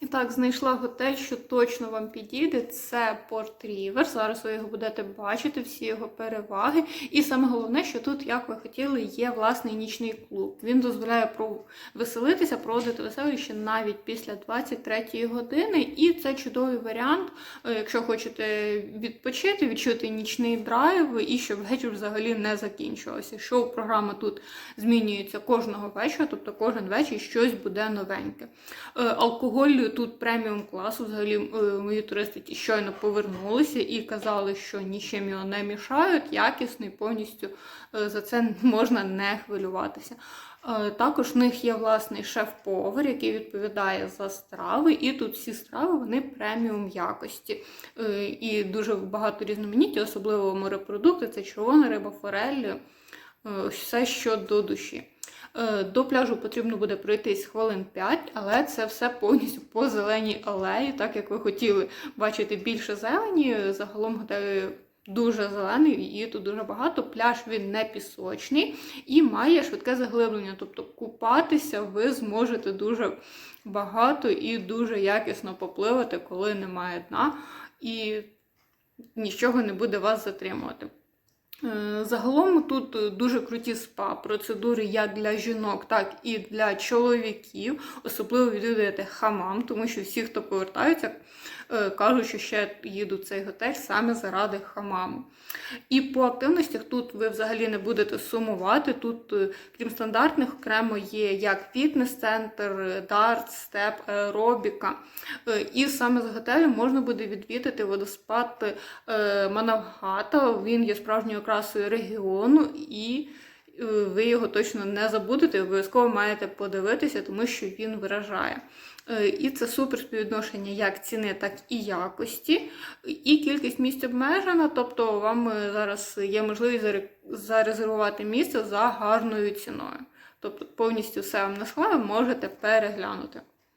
І так, знайшла готель, що точно вам підійде. Це Порт Рівер. Зараз ви його будете бачити, всі його переваги. І саме головне, що тут, як ви хотіли, є власний нічний клуб. Він дозволяє веселитися, проводити веселище навіть після 23-ї години. І це чудовий варіант, е, якщо хочете відпочити, відчути нічний драйв і щоб вечір взагалі не закінчувався. Шоу-програма тут змінюється кожного вечора, тобто кожен вечір щось буде новеньке. Е, Тут преміум класу. Взагалі е, мої туристи щойно повернулися і казали, що нічим його не мішають, якісний, повністю е, за це можна не хвилюватися. Е, Також в них є власний шеф-повар, який відповідає за страви, і тут всі страви вони преміум якості. І дуже багато різноманіття, особливо морепродукти, це червона риба, форель, все, що до душі. Е, До пляжу потрібно буде пройтись хвилин 5, але це все повністю по зеленій алеї, так як ви хотіли бачити більше зелені. Загалом готель дуже зелений, і тут дуже багато. Пляж він не пісочний і має швидке заглиблення. Тобто купатися ви зможете дуже багато і дуже якісно попливати, коли немає дна, і нічого не буде вас затримувати. Е, Загалом тут е, дуже круті спа-процедури як для жінок, так і для чоловіків. Особливо відвідуєте хамам, тому що всі, хто повертаються, е, кажуть, що ще їдуть в цей готель саме заради хамаму. І по активностях тут ви взагалі не будете сумувати. Тут, крім стандартних, окремо є як фітнес-центр, дарт, степ, аеробіка. І саме з готелю можна буде відвідати водоспад Манавгата. Він є справжньою окрасою регіону, і е, ви його точно не забудете. Обов'язково маєте подивитися, тому що він вражає. Е, І це супер співвідношення як ціни, так і якості. І кількість місць обмежена, тобто вам е, зараз є можливість зарезервувати місце за гарною ціною. Тобто повністю все вам на наслаю, можете переглянути.